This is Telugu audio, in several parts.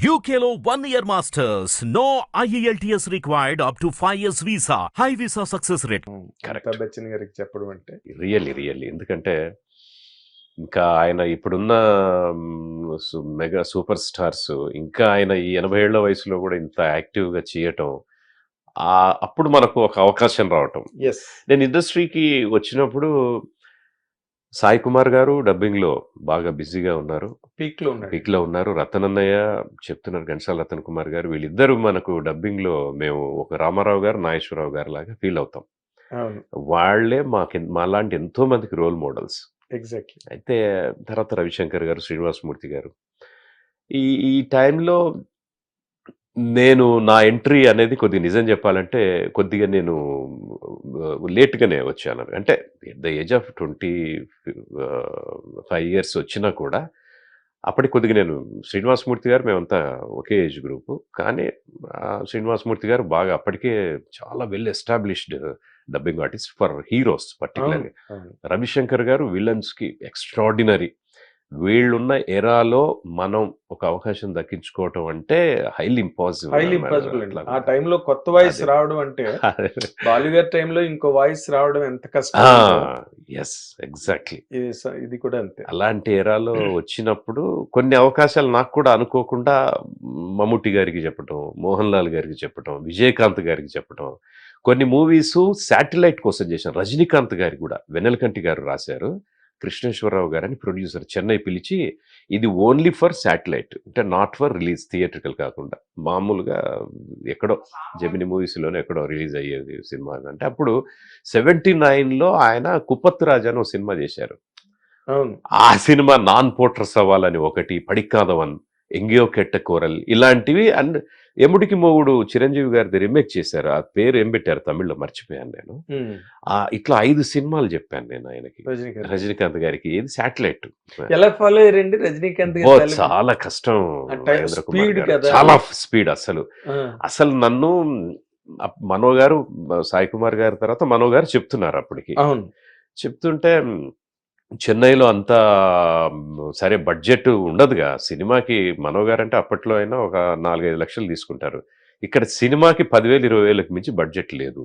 Year masters. No E IELTS required up to 5 years visa. High visa success rate. Correct. Amitabh Bachchan గారికి చెప్పడం అంటే రియల్లీ రియల్లీ ఎందుకంటే ఇంకా ఆయన ఇప్పుడున్న మెగా సూపర్ స్టార్స్ ఇంకా ఆయన ఈ ఎనభై ఏళ్ళ వయసులో కూడా ఇంత యాక్టివ్గా చేయటం అప్పుడు మనకు ఒక అవకాశం రావటం ఎస్ నేను ఇండస్ట్రీకి వచ్చినప్పుడు సాయి కుమార్ గారు డబ్బింగ్లో బాగా బిజీగా ఉన్నారు. పీక్లో ఉన్నాడు. పీక్లో ఉన్నారు. రతన్ అన్నయ్య చెప్తున్నారు ఘంటసాల రతన్ కుమార్ గారు. వీళ్ళిద్దరూ మనకు డబ్బింగ్లో మేము ఒక రామారావు గారు నాగేశ్వరరావు గారు లాగా ఫీల్ అవుతాం. వాళ్ళే మాకు మాలాంటి ఎంతో మందికి రోల్ మోడల్స్. ఎగ్జాక్ట్లీ. అయితే తర్వాత రవిశంకర్ గారు శ్రీనివాసమూర్తి గారు. ఈ ఈ టైంలో నేను నా ఎంట్రీ అనేది కొద్దిగా నిజం చెప్పాలంటే కొద్దిగా నేను లేట్గానే వచ్చాను. అంటే at the age of twenty five years వచ్చినా కూడా అప్పటికి కొద్దిగా నేను శ్రీనివాసమూర్తి గారు మేమంతా ఒకే ఏజ్ గ్రూపు. కానీ శ్రీనివాసమూర్తి గారు బాగా అప్పటికే చాలా well established dubbing artist for heroes particularly అవును రవిశంకర్ గారు విలన్స్కి ఎక్స్ట్రాడినరీ వీళ్ళున్న ఎరాలో మనం ఒక అవకాశం దక్కించుకోవటం అంటే హైలీ ఇంపాసిబుల్ హైలీ ఇంపాసిబుల్ అండి. ఆ టైంలో కొత్త వాయిస్. రావడం అంటే బాలు గారి టైంలో ఇంకో వాయిస్ రావడం ఎంత కష్టం ఎస్ ఎగ్జాక్ట్లీ ఇది కూడా అంతే. అలాంటి ఎరాలో వచ్చినప్పుడు కొన్ని అవకాశాలు నాకు కూడా అనుకోకుండా మమ్ముట్టి గారికి చెప్పటం మోహన్ లాల్ గారికి చెప్పటం విజయకాంత్ గారికి చెప్పటం. కొన్ని మూవీస్ శాటిలైట్ కోసం చేశాను రజనీకాంత్ గారికి కూడా వెన్నెలకంటి గారు రాశారు. కృష్ణేశ్వరరావు గారని ప్రొడ్యూసర్ చెన్నై పిలిచి ఇది ఓన్లీ ఫర్ శాటిలైట్ అంటే నాట్ ఫర్ రిలీజ్ థియేట్రికల్ కాకుండా. మామూలుగా ఎక్కడో జమిని మూవీస్లోనే ఎక్కడో రిలీజ్ అయ్యేది సినిమా అంటే అప్పుడు సెవెంటీ నైన్లో ఆయన కుప్పత్తు రాజా అని ఒక సినిమా చేశారు. ఆ సినిమా నాన్ పోటర్ సవాల్ అని ఒకటి పడికాదవన్ ఎంగియో కెట్ట కోరల్ ఇలాంటివి. అండ్ ఎముడికి మొగుడు చిరంజీవి గారిది రిమేక్ చేశారు. ఆ పేరు ఏం పెట్టారు తమిళ్ళో మర్చిపోయాను నేను. ఆ ఇట్లా ఐదు సినిమాలు చెప్పాను నేను ఆయనకి. రజనీకాంత్. గారికి. ఏది శాటిలైట్ ఎలా ఫాలో అయ్యారండి రజనీకాంత్? చాలా కష్టం. చాలా స్పీడ్ అసలు. అసలు నన్ను మనో గారు సాయి కుమార్ గారి తర్వాత మనో గారు చెప్తున్నారు అప్పటికి. చెప్తుంటే చెన్నైలో అంత సరే బడ్జెట్ ఉండదుగా. సినిమాకి మనో గారు అంటే అప్పట్లో అయినా ఒక నాలుగైదు లక్షలు తీసుకుంటారు. ఇక్కడ సినిమాకి పదివేలు ఇరవై వేలకు మించి బడ్జెట్ లేదు.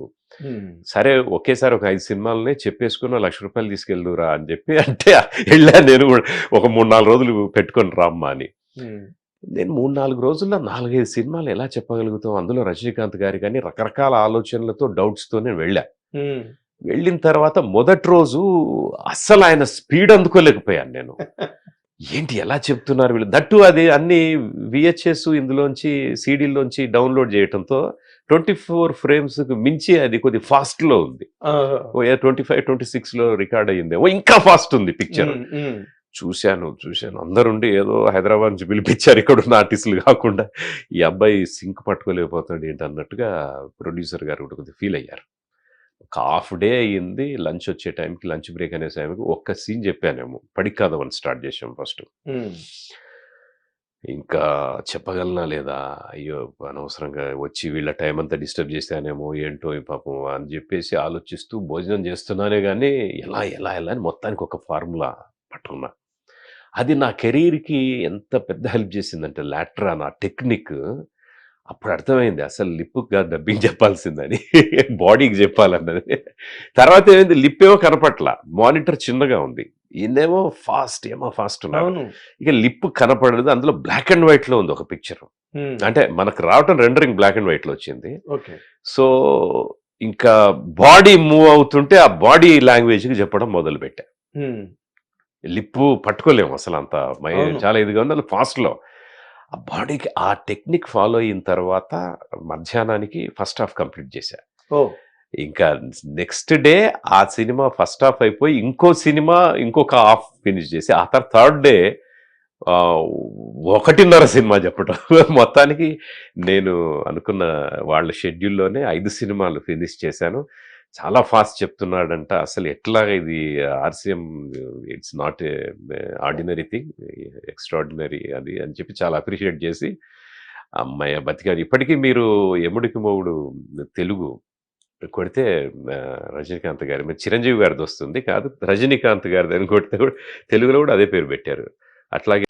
సరే ఒకేసారి ఒక ఐదు సినిమాలనే చెప్పేసుకుని లక్ష రూపాయలు తీసుకెళ్దురా అని చెప్పి అంటే వెళ్ళా నేను ఒక మూడు నాలుగు రోజులు పెట్టుకొని రామ్మా అని. నేను మూడు నాలుగు రోజుల్లో నాలుగైదు సినిమాలు ఎలా చెప్పగలుగుతాం? అందులో రజనీకాంత్ గారి కానీ రకరకాల ఆలోచనలతో డౌట్స్తో నేను వెళ్ళా. వెళ్ళిన తర్వాత మొదటి రోజు అస్సలు ఆయన స్పీడ్ అందుకోలేకపోయాను నేను. ఏంటి ఎలా చెప్తున్నారు వీళ్ళు? దట్టు అది అన్ని విహెచ్ఎస్ ఇందులోంచి సీడీల్లోంచి డౌన్లోడ్ చేయడంతో ట్వంటీ ఫోర్ ఫ్రేమ్స్ మించి అది కొద్ది fast లో ఉంది ట్వంటీ ఫైవ్ ట్వంటీ లో రికార్డ్ అయ్యింది. ఓ ఇంకా ఫాస్ట్ ఉంది పిక్చర్. చూశాను చూశాను. అందరుండి ఏదో హైదరాబాద్ నుంచి పిలిపించారు ఇక్కడ ఉన్న ఆర్టిస్టులు కాకుండా. ఈ అబ్బాయి సింక్ పట్టుకోలేకపోతాడు ఏంటి అన్నట్టుగా ప్రొడ్యూసర్ గారు కూడా కొద్దిగా ఫీల్ అయ్యారు. ఒక హాఫ్ డే అయ్యింది. లంచ్ వచ్చే టైంకి లంచ్ బ్రేక్ అనే టైంకి ఒక్క సీన్ చెప్పానేమో. పడికాదవని స్టార్ట్ చేసాం ఫస్ట్. ఇంకా చెప్పగలనా లేదా? అయ్యో! అనవసరంగా వచ్చి వీళ్ళ టైం అంతా డిస్టర్బ్ చేశానేమో ఏంటో పాపం అని చెప్పేసి ఆలోచిస్తూ భోజనం చేస్తున్నానే కానీ ఎలా ఎలా ఎలా అని మొత్తానికి ఒక ఫార్ములా పట్టుకున్నా. అది నా కెరీర్కి ఎంత పెద్ద హెల్ప్ చేసిందంటే లాట్రా నా టెక్నిక్ అప్పుడు అర్థమైంది అసలు లిప్గా డబ్బింగ్ చెప్పాల్సిందని బాడీకి చెప్పాలన్నది. తర్వాత ఏమైంది లిప్ ఏమో కనపట్ల మానిటర్ చిన్నగా ఉంది. ఈయనేమో ఫాస్ట్ ఏమో ఫాస్ట్ ఉన్నాడు. అవును. ఇక లిప్ కనపడలేదు అందులో బ్లాక్ అండ్ వైట్లో ఉంది ఒక పిక్చర్. అంటే మనకు రావటం రెండరింగ్ బ్లాక్ అండ్ వైట్లో వచ్చింది. ఓకే. సో ఇంకా బాడీ మూవ్ అవుతుంటే ఆ బాడీ లాంగ్వేజ్కి చెప్పడం మొదలు పెట్టా ఉమ్. లిప్ పట్టుకోలేము అసలు అంత. చాలా ఇదిగా ఉంది ఫాస్ట్లో ఆ బాడీకి ఆ టెక్నిక్ ఫాలో అయిన తర్వాత మధ్యాహ్నానికి ఫస్ట్ హాఫ్ కంప్లీట్ చేశా. ఓ. ఇంకా నెక్స్ట్ డే ఆ సినిమా ఫస్ట్ హాఫ్ అయిపోయి ఇంకో సినిమా ఇంకొక హాఫ్ ఫినిష్ చేసి ఆ తర్వాత థర్డ్ డే ఒకటిన్నర సినిమా చెప్పటం. మొత్తానికి నేను అనుకున్న వాళ్ళ షెడ్యూల్లోనే ఐదు సినిమాలు ఫినిష్ చేశాను. చాలా ఫాస్ట్ చెప్తున్నాడంట. అసలు ఎట్లా ఇది RCM it's not ordinary thing extraordinary అది అని చెప్పి చాలా అప్రిషియేట్ చేసి అమ్మాయి బతికారు. ఇప్పటికీ మీరు ఎముడికి మొగుడు తెలుగు కొడితే రజనీకాంత్ గారి మీద చిరంజీవి గారిది వస్తుంది కాదు రజనీకాంత్ గారిది అని కొడితే కూడా తెలుగులో కూడా అదే పేరు పెట్టారు. అట్లాగే